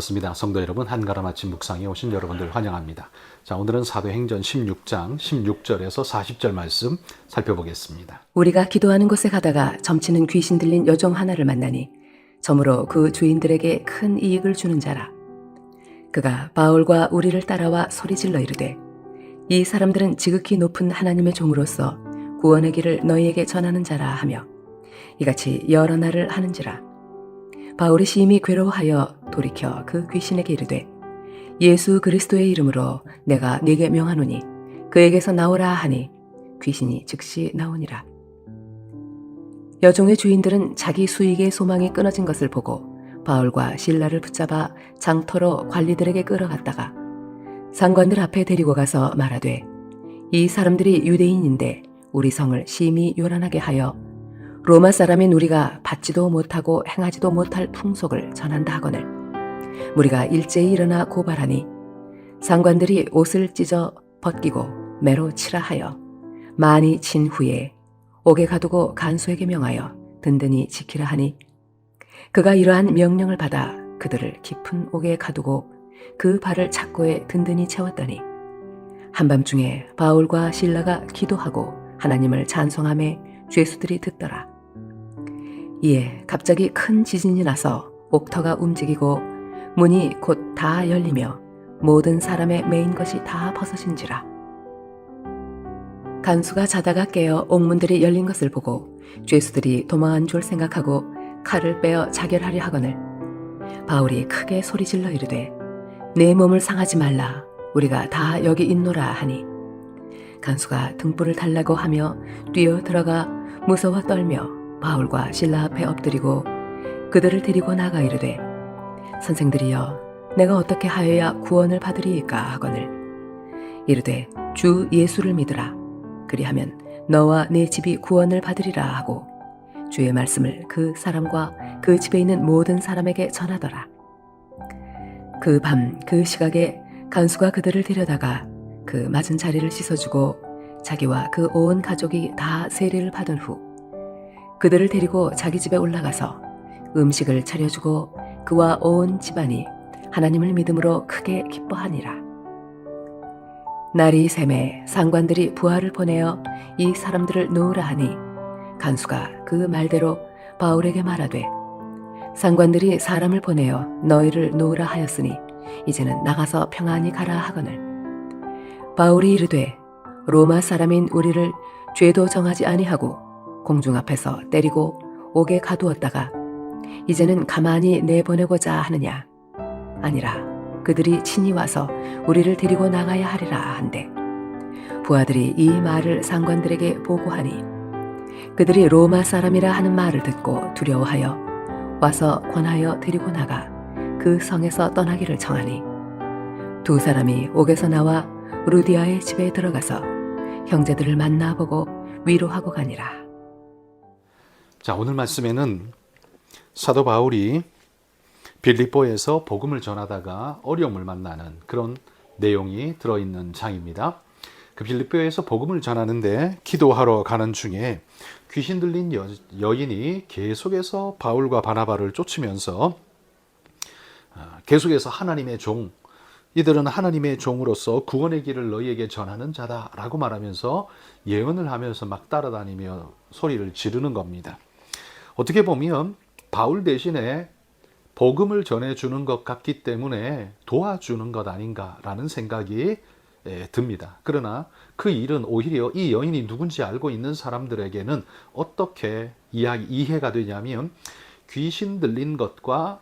반갑습니다. 성도 여러분, 한가람 아침 묵상에 오신 여러분들 환영합니다. 자, 오늘은 사도행전 16장 16절에서 40절 말씀 살펴보겠습니다. 우리가 기도하는 곳에 가다가 점치는 귀신 들린 여종 하나를 만나니 점으로 그 주인들에게 큰 이익을 주는 자라. 그가 바울과 우리를 따라와 소리질러 이르되 이 사람들은 지극히 높은 하나님의 종으로서 구원의 길을 너희에게 전하는 자라 하며 이같이 여러 날을 하는지라. 바울이 심히 괴로워하여 돌이켜 그 귀신에게 이르되 예수 그리스도의 이름으로 내가 네게 명하노니 그에게서 나오라 하니 귀신이 즉시 나오니라. 여종의 주인들은 자기 수익의 소망이 끊어진 것을 보고 바울과 신라를 붙잡아 장터로 관리들에게 끌어갔다가 상관들 앞에 데리고 가서 말하되 이 사람들이 유대인인데 우리 성을 심히 요란하게 하여 로마 사람인 우리가 받지도 못하고 행하지도 못할 풍속을 전한다 하거늘 우리가 일제히 일어나 고발하니 상관들이 옷을 찢어 벗기고 매로 치라 하여 많이 친 후에 옥에 가두고 간수에게 명하여 든든히 지키라 하니 그가 이러한 명령을 받아 그들을 깊은 옥에 가두고 그 발을 착고에 든든히 채웠더니 한밤중에 바울과 신라가 기도하고 하나님을 찬송함에 죄수들이 듣더라. 이에 갑자기 큰 지진이 나서 옥터가 움직이고 문이 곧 다 열리며 모든 사람의 메인 것이 다 벗어진지라. 간수가 자다가 깨어 옥문들이 열린 것을 보고 죄수들이 도망한 줄 생각하고 칼을 빼어 자결하려 하거늘 바울이 크게 소리질러 이르되 내 몸을 상하지 말라 우리가 다 여기 있노라 하니 간수가 등불을 달라고 하며 뛰어 들어가 무서워 떨며 바울과 신라 앞에 엎드리고 그들을 데리고 나가 이르되 선생들이여 내가 어떻게 하여야 구원을 받으리이까 하거늘 이르되 주 예수를 믿으라 그리하면 너와 내 집이 구원을 받으리라 하고 주의 말씀을 그 사람과 그 집에 있는 모든 사람에게 전하더라. 그밤그 시각에 간수가 그들을 데려다가 그 맞은 자리를 씻어주고 자기와 그 온 가족이 다 세례를 받은 후 그들을 데리고 자기 집에 올라가서 음식을 차려주고 그와 온 집안이 하나님을 믿음으로 크게 기뻐하니라. 날이 샘에 상관들이 부하를 보내어 이 사람들을 놓으라 하니 간수가 그 말대로 바울에게 말하되 상관들이 사람을 보내어 너희를 놓으라 하였으니 이제는 나가서 평안히 가라 하거늘 바울이 이르되 로마 사람인 우리를 죄도 정하지 아니하고 공중 앞에서 때리고 옥에 가두었다가 이제는 가만히 내보내고자 하느냐 아니라 그들이 친히 와서 우리를 데리고 나가야 하리라 한대 부하들이 이 말을 상관들에게 보고하니 그들이 로마 사람이라 하는 말을 듣고 두려워하여 와서 권하여 데리고 나가 그 성에서 떠나기를 청하니 두 사람이 옥에서 나와 루디아의 집에 들어가서 형제들을 만나보고 위로하고 가니라. 자, 오늘 말씀에는 사도 바울이 빌립보에서 복음을 전하다가 어려움을 만나는 그런 내용이 들어있는 장입니다. 그 빌립보에서 복음을 전하는데 기도하러 가는 중에 귀신 들린 여, 여인이 계속해서 바울과 바나바를 쫓으면서 아, 계속해서 하나님의 종, 이들은 하나님의 종으로서 구원의 길을 너희에게 전하는 자다라고 말하면서 예언을 하면서 막 따라다니며 소리를 지르는 겁니다. 어떻게 보면 바울 대신에 복음을 전해주는 것 같기 때문에 도와주는 것 아닌가라는 생각이 예, 듭니다. 그러나 그 일은 오히려 이 여인이 누군지 알고 있는 사람들에게는 어떻게 이야기, 이해가 되냐면 귀신 들린 것과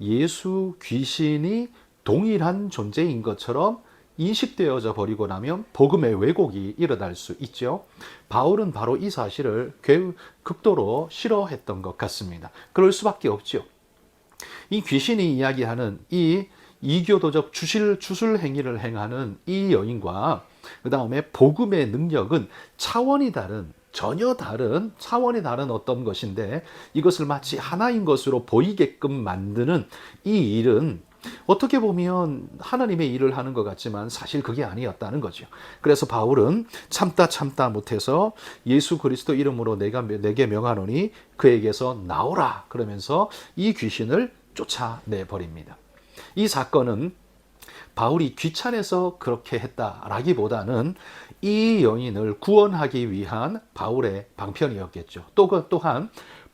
예수 귀신이 동일한 존재인 것처럼 인식되어져 버리고 나면 복음의 왜곡이 일어날 수 있죠. 바울은 바로 이 사실을 극도로 싫어했던 것 같습니다. 그럴 수밖에 없죠. 이 귀신이 이야기하는 이 이교도적 주실 주술 행위를 행하는 이 여인과 그 다음에 복음의 능력은 차원이 다른 전혀 다른 차원이 다른 어떤 것인데 이것을 마치 하나인 것으로 보이게끔 만드는 이 일은 어떻게 보면 하나님의 일을 하는 것 같지만 사실 그게 아니었다는 거죠. 그래서 바울은 참다 참다 못해서 예수 그리스도 이름으로 내가 내게 명하노니 그에게서 나오라 그러면서 이 귀신을 쫓아내 버립니다. 이 사건은 바울이 귀찮아서 그렇게 했다라기보다는 이 여인을 구원하기 위한 바울의 방편이었겠죠. 또그 또한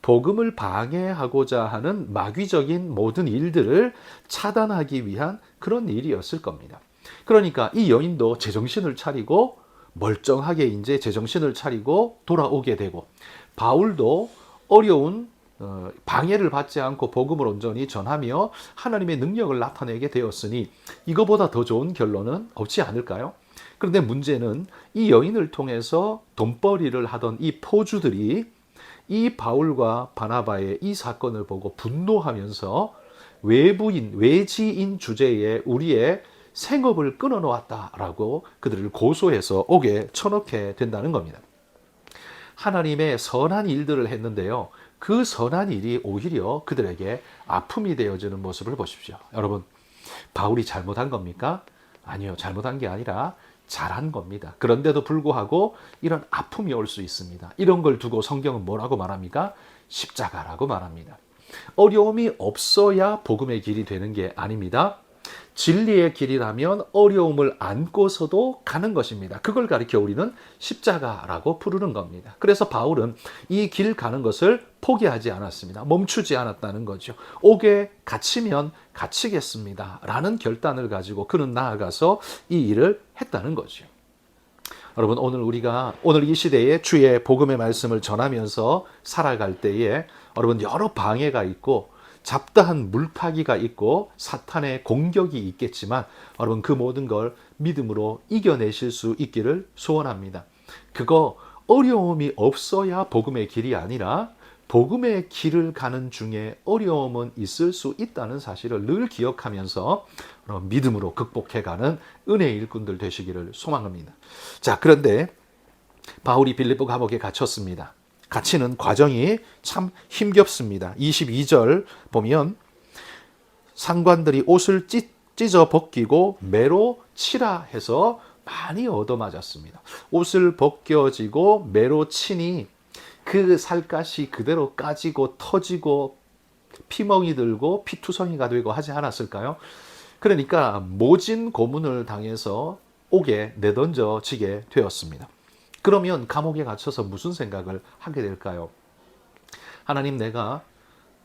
복음을 방해하고자 하는 마귀적인 모든 일들을 차단하기 위한 그런 일이었을 겁니다. 그러니까 이 여인도 제정신을 차리고 멀쩡하게 이제 제정신을 차리고 돌아오게 되고 바울도 어려운 어, 방해를 받지 않고 복음을 온전히 전하며 하나님의 능력을 나타내게 되었으니 이거보다 더 좋은 결론은 없지 않을까요? 그런데 문제는 이 여인을 통해서 돈벌이를 하던 이 포주들이 이 바울과 바나바의 이 사건을 보고 분노하면서 외부인, 외지인 주제에 우리의 생업을 끊어놓았다라고 그들을 고소해서 옥에 쳐넣게 된다는 겁니다. 하나님의 선한 일들을 했는데요. 그 선한 일이 오히려 그들에게 아픔이 되어지는 모습을 보십시오. 여러분, 바울이 잘못한 겁니까? 아니요, 잘못한 게 아니라 잘한 겁니다. 그런데도 불구하고 이런 아픔이 올 수 있습니다. 이런 걸 두고 성경은 뭐라고 말합니까? 십자가라고 말합니다. 어려움이 없어야 복음의 길이 되는 게 아닙니다. 진리의 길이라면 어려움을 안고서도 가는 것입니다. 그걸 가리켜 우리는 십자가라고 부르는 겁니다. 그래서 바울은 이 길 가는 것을 포기하지 않았습니다. 멈추지 않았다는 거죠. 옥에 갇히면 갇히겠습니다. 라는 결단을 가지고 그는 나아가서 이 일을 했다는 거죠. 여러분 오늘 우리가 오늘 이 시대에 주의 복음의 말씀을 전하면서 살아갈 때에 여러분 여러 방해가 있고 잡다한 물타기가 있고 사탄의 공격이 있겠지만 여러분 그 모든 걸 믿음으로 이겨내실 수 있기를 소원합니다. 그거 어려움이 없어야 복음의 길이 아니라 복음의 길을 가는 중에 어려움은 있을 수 있다는 사실을 늘 기억하면서 믿음으로 극복해가는 은혜의 일꾼들 되시기를 소망합니다. 자, 그런데 바울이 빌립보 감옥에 갇혔습니다. 갇히는 과정이 참 힘겹습니다. 22절 보면 상관들이 옷을 찢, 찢어 벗기고 매로 치라 해서 많이 얻어맞았습니다. 옷을 벗겨지고 매로 치니 그 살갗이 그대로 까지고 터지고 피멍이 들고 피투성이가 되고 하지 않았을까요? 그러니까 모진 고문을 당해서 옥에 내던져지게 되었습니다. 그러면 감옥에 갇혀서 무슨 생각을 하게 될까요? 하나님 내가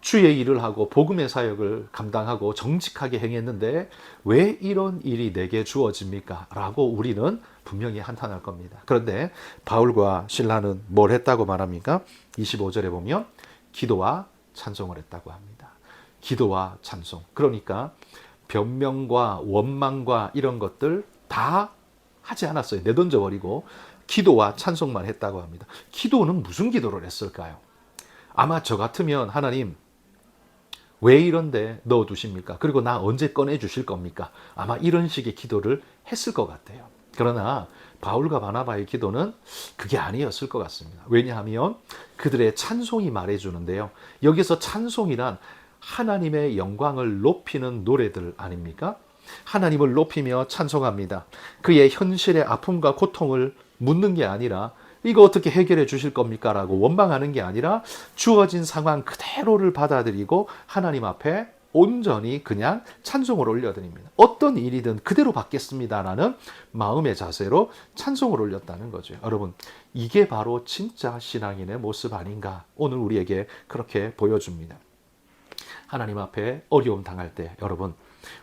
주의 일을 하고 복음의 사역을 감당하고 정직하게 행했는데 왜 이런 일이 내게 주어집니까? 라고 우리는 분명히 한탄할 겁니다. 그런데 바울과 신라는 뭘 했다고 말합니까? 25절에 보면 기도와 찬송을 했다고 합니다. 기도와 찬송. 그러니까 변명과 원망과 이런 것들 다 하지 않았어요. 내던져 버리고 기도와 찬송만 했다고 합니다. 기도는 무슨 기도를 했을까요? 아마 저 같으면 하나님 왜 이런데 넣어 두십니까? 그리고 나 언제 꺼내 주실 겁니까? 아마 이런 식의 기도를 했을 것 같아요. 그러나 바울과 바나바의 기도는 그게 아니었을 것 같습니다. 왜냐하면 그들의 찬송이 말해주는데요. 여기서 찬송이란 하나님의 영광을 높이는 노래들 아닙니까? 하나님을 높이며 찬송합니다. 그의 현실의 아픔과 고통을 묻는 게 아니라 이거 어떻게 해결해 주실 겁니까? 라고 원망하는 게 아니라 주어진 상황 그대로를 받아들이고 하나님 앞에 온전히 그냥 찬송을 올려드립니다. 어떤 일이든 그대로 받겠습니다라는 마음의 자세로 찬송을 올렸다는 거죠. 여러분, 이게 바로 진짜 신앙인의 모습 아닌가? 오늘 우리에게 그렇게 보여줍니다. 하나님 앞에 어려움 당할 때 여러분,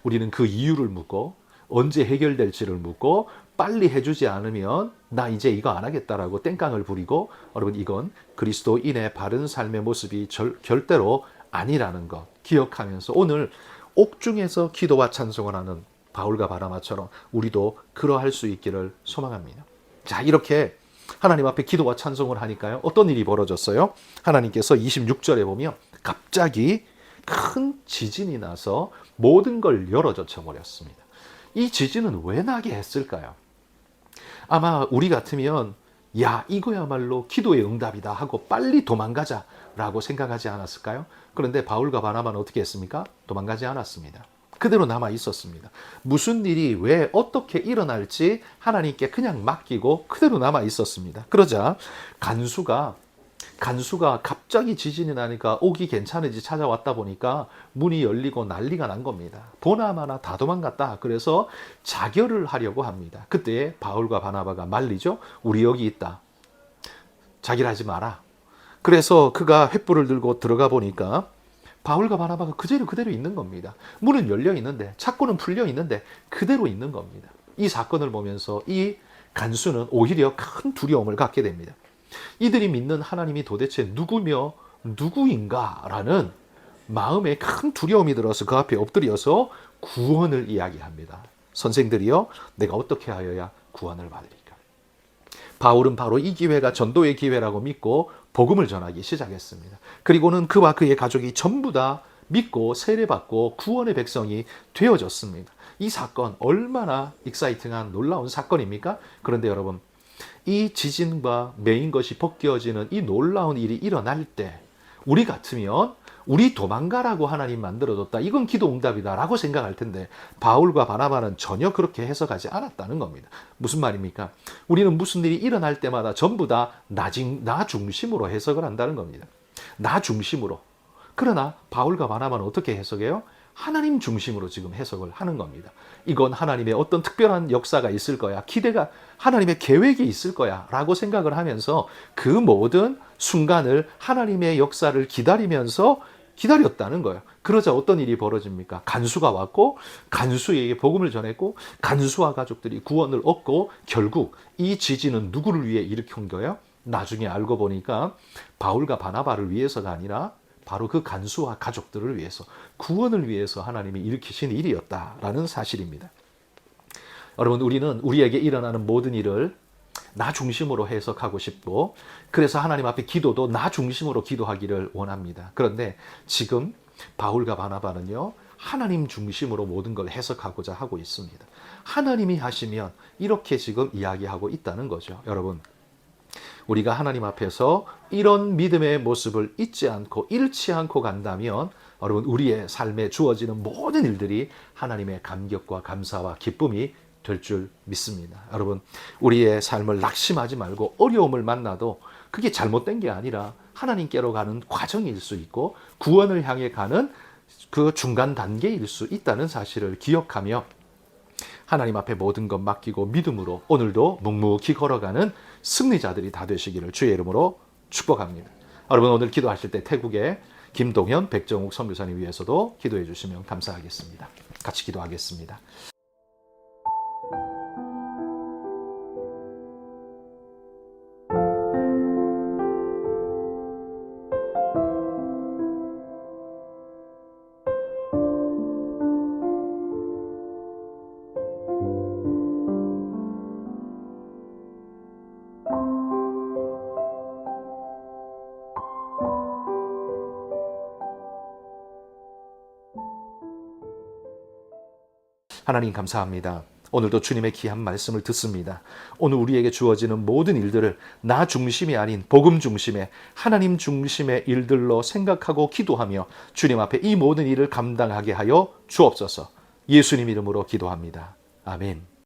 우리는 그 이유를 묻고 언제 해결될지를 묻고 빨리 해주지 않으면 나 이제 이거 안 하겠다라고 땡깡을 부리고 여러분 이건 그리스도인의 바른 삶의 모습이 절, 절대로 아니라는 것 기억하면서 오늘 옥중에서 기도와 찬송을 하는 바울과 바라마처럼 우리도 그러할 수 있기를 소망합니다. 자 이렇게 하나님 앞에 기도와 찬송을 하니까요 어떤 일이 벌어졌어요? 하나님께서 26절에 보면 갑자기 큰 지진이 나서 모든 걸 열어젖혀 버렸습니다. 이 지진은 왜 나게 했을까요? 아마 우리 같으면 야 이거야말로 기도의 응답이다 하고 빨리 도망가자 라고 생각하지 않았을까요? 그런데 바울과 바나바는 어떻게 했습니까? 도망가지 않았습니다. 그대로 남아 있었습니다. 무슨 일이 왜 어떻게 일어날지 하나님께 그냥 맡기고 그대로 남아 있었습니다. 그러자 간수가 간수가 갑자기 지진이 나니까 오기 괜찮은지 찾아왔다 보니까 문이 열리고 난리가 난 겁니다. 보나마나 다 도망갔다. 그래서 자결을 하려고 합니다. 그때 바울과 바나바가 말리죠. 우리 여기 있다. 자결하지 마라. 그래서 그가 횃불을 들고 들어가 보니까 바울과 바나바가 그대로 그대로 있는 겁니다. 문은 열려 있는데 창고는 풀려 있는데 그대로 있는 겁니다. 이 사건을 보면서 이 간수는 오히려 큰 두려움을 갖게 됩니다. 이들이 믿는 하나님이 도대체 누구며 누구인가라는 마음에 큰 두려움이 들어서 그 앞에 엎드려서 구원을 이야기합니다. 선생들이여 내가 어떻게 하여야 구원을 받으리까? 바울은 바로 이 기회가 전도의 기회라고 믿고 복음을 전하기 시작했습니다. 그리고는 그와 그의 가족이 전부 다 믿고 세례받고 구원의 백성이 되어졌습니다. 이 사건 얼마나 익사이팅한 놀라운 사건입니까? 그런데 여러분 이 지진과 메인 것이 벗겨지는 이 놀라운 일이 일어날 때 우리 같으면 우리 도망가라고 하나님 만들어뒀다. 이건 기도 응답이다라고 생각할 텐데 바울과 바나바는 전혀 그렇게 해석하지 않았다는 겁니다. 무슨 말입니까? 우리는 무슨 일이 일어날 때마다 전부 다 나 중심으로 해석을 한다는 겁니다. 나 중심으로. 그러나 바울과 바나바는 어떻게 해석해요? 하나님 중심으로 지금 해석을 하는 겁니다. 이건 하나님의 어떤 특별한 역사가 있을 거야. 기대가 하나님의 계획이 있을 거야. 라고 생각을 하면서 그 모든 순간을 하나님의 역사를 기다리면서 기다렸다는 거예요. 그러자 어떤 일이 벌어집니까? 간수가 왔고 간수에게 복음을 전했고 간수와 가족들이 구원을 얻고 결국 이 지진은 누구를 위해 일으킨 거예요? 나중에 알고 보니까 바울과 바나바를 위해서가 아니라 바로 그 간수와 가족들을 위해서 구원을 위해서 하나님이 일으키신 일이었다라는 사실입니다. 여러분 우리는 우리에게 일어나는 모든 일을 나 중심으로 해석하고 싶고 그래서 하나님 앞에 기도도 나 중심으로 기도하기를 원합니다. 그런데 지금 바울과 바나바는요. 하나님 중심으로 모든 걸 해석하고자 하고 있습니다. 하나님이 하시면 이렇게 지금 이야기하고 있다는 거죠. 여러분 우리가 하나님 앞에서 이런 믿음의 모습을 잊지 않고 잃지 않고 간다면 여러분 우리의 삶에 주어지는 모든 일들이 하나님의 감격과 감사와 기쁨이 될 줄 믿습니다. 여러분 우리의 삶을 낙심하지 말고 어려움을 만나도 그게 잘못된 게 아니라 하나님께로 가는 과정일 수 있고 구원을 향해 가는 그 중간 단계일 수 있다는 사실을 기억하며 하나님 앞에 모든 것 맡기고 믿음으로 오늘도 묵묵히 걸어가는 승리자들이 다 되시기를 주의 이름으로 축복합니다. 여러분 오늘 기도하실 때 태국의 김동현, 백정욱 선교사님 위해서도 기도해 주시면 감사하겠습니다. 같이 기도하겠습니다. 하나님 감사합니다. 오늘도 주님의 귀한 말씀을 듣습니다. 오늘 우리에게 주어지는 모든 일들을 나 중심이 아닌 복음 중심의 하나님 중심의 일들로 생각하고 기도하며 주님 앞에 이 모든 일을 감당하게 하여 주옵소서. 예수님 이름으로 기도합니다. 아멘.